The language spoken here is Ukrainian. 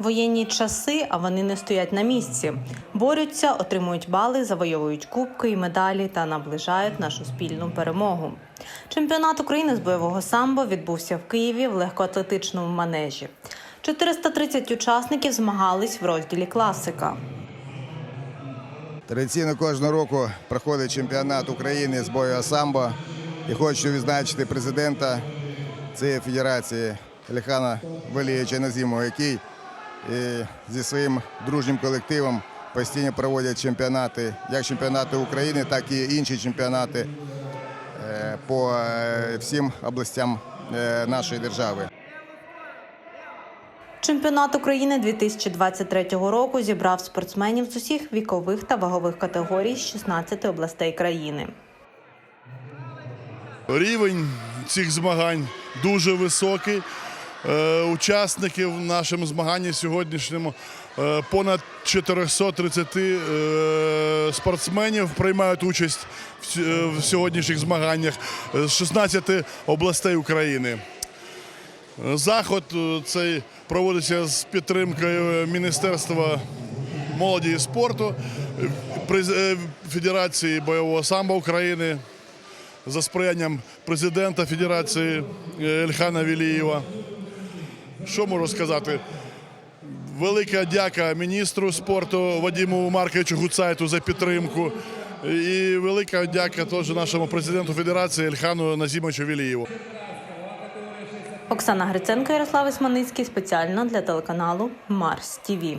Воєнні часи, а вони не стоять на місці. Борються, отримують бали, завойовують кубки і медалі та наближають нашу спільну перемогу. Чемпіонат України з бойового самбо відбувся в Києві в легкоатлетичному манежі. 430 учасників змагались в розділі класика. Традиційно кожного року проходить чемпіонат України з бою самбо. І хочу відзначити президента цієї федерації Ільхана Валієвича Назімова, який е, зі своїм дружнім колективом постійно проводять чемпіонати, як чемпіонати України, так і інші чемпіонати е, по е, всім областям е, нашої держави. Чемпіонат України 2023 року зібрав спортсменів з усіх вікових та вагових категорій з 16 областей країни. Рівень цих змагань дуже високий. Е, Учасників в нашому змаганні сьогоднішньому е, понад 430 е, спортсменів приймають участь в сь- в сьогоднішніх змаганнях з 16 областей України. Заход цей проводиться з підтримкою Міністерства молоді і спорту, Федерації бойового самбо України за сприянням президента Федерації е, Ільхана Вілієва. Що можу сказати? Велика дяка міністру спорту Вадиму Марковичу Гуцайту за підтримку. І велика дяка теж нашому президенту Федерації Ільхану Назімовичу Вілієву. Оксана Гриценко, Ярослав Ісманицький спеціально для телеканалу Марс ТІВІ.